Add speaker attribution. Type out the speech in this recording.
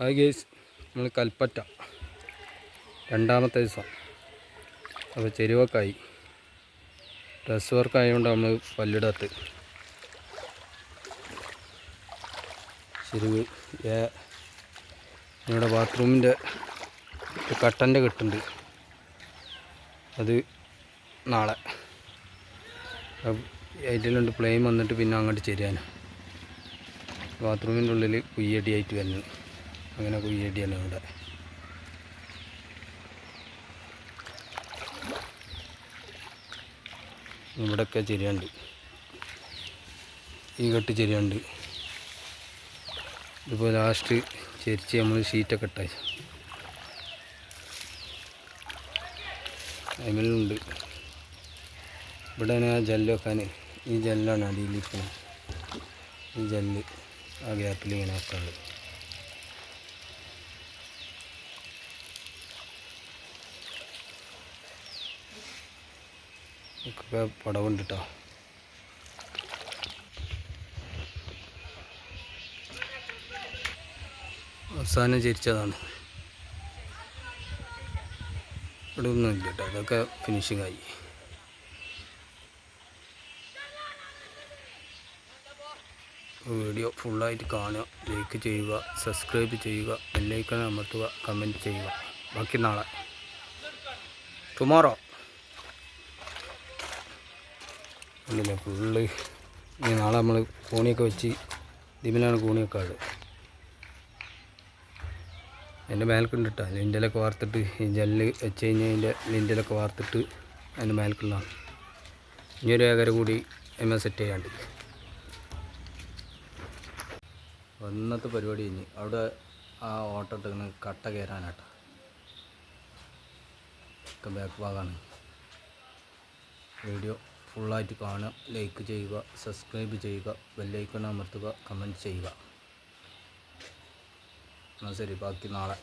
Speaker 1: അത് കേസ് നമ്മൾ കൽപ്പറ്റ. രണ്ടാമത്തെ ദിവസം. അപ്പോൾ ചെരുവക്കായി ഡ്രസ് വർക്ക് ആയതുകൊണ്ട് നമ്മൾ പല്ലിടത്ത്. ചെരുവ് നമ്മുടെ ബാത്റൂമിന്റെ കട്ടന്റെ കെട്ടുണ്ട്. അത് നാളെ. അതിലുണ്ട് പ്ലെയിൻ വന്നിട്ട് പിന്നെ അങ്ങോട്ട് ചെരിയാൻ ബാത്റൂമിന്റെ ഉള്ളിൽ കുയ്യടിയായിട്ട് വരുന്നു അങ്ങനെ കുയ്യടിയാണ് ഇവിടെ ഇവിടെയൊക്കെ ചെരിയുണ്ട് ഈ കെട്ട് ചെരിയുണ്ട് ഇതിപ്പോൾ ലാസ്റ്റ് ചെരിച്ച് നമ്മൾ ഷീറ്റൊക്കെ ഇട്ടായി അതിലുണ്ട്. ഇവിടെ ആ ജെല്ല് വെക്കാൻ ഈ ജെല്ലാണ് അടിയിലിരിക്കുന്നത് ഈ ജെല്ല് ആ ഗ്യാപ്പിൽ ഇങ്ങനെ വെക്കാനുള്ളത്. ഒക്കെ പടവുണ്ട് കേട്ടോ അവസാനം ചിരിച്ചതാണ്. ഇവിടെ ഒന്നും ഇല്ല കേട്ടോ അതൊക്കെ ഫിനിഷിംഗ് ആയി. വീഡിയോ ഫുള്ളായിട്ട് കാണുക ലൈക്ക് ചെയ്യുക സബ്സ്ക്രൈബ് ചെയ്യുക ബെല്ലൈക്കൺ അമർത്തുക കമന്റ് ചെയ്യുക. ബാക്കി നാളെ. ടുമോറോ ഉണ്ടല്ലേ ഫുള്ള് ഇനി നാളെ നമ്മൾ കൂണിയൊക്കെ വെച്ച് ഇതിമിലാണ് കൂണിയൊക്കെ ഉള്ളത് അതിന്റെ മേൽക്കുണ്ട് കേട്ടോ ലിൻഡലൊക്കെ വാർത്തിട്ട് ഈ ജെല്ല് വെച്ച് കഴിഞ്ഞാൽ അതിന്റെ ലിൻഡലൊക്കെ വാർത്തിട്ട് അതിന്റെ മേൽക്കുള്ളതാണ് ഇനി ഒരു ഏകര കൂടി എമ്മ സെറ്റ് ചെയ്യാണ്ട്. ഇന്നത്തെ പരിപാടി കഴിഞ്ഞ്. അവിടെ ആ ഓട്ടം ഇട്ടിങ്ങനെ കട്ട കയറാനാട്ടോ ബാക്ക് ഭാഗമാണ് വീഡിയോ ഫുള്ളായിട്ട് കാണുക ലൈക്ക് ചെയ്യുക സബ്സ്ക്രൈബ് ചെയ്യുക ബെല്ലൈക്കൺ അമർത്തുക കമന്റ് ചെയ്യുക. എന്നാൽ ശരി ബാക്കി നാളെ.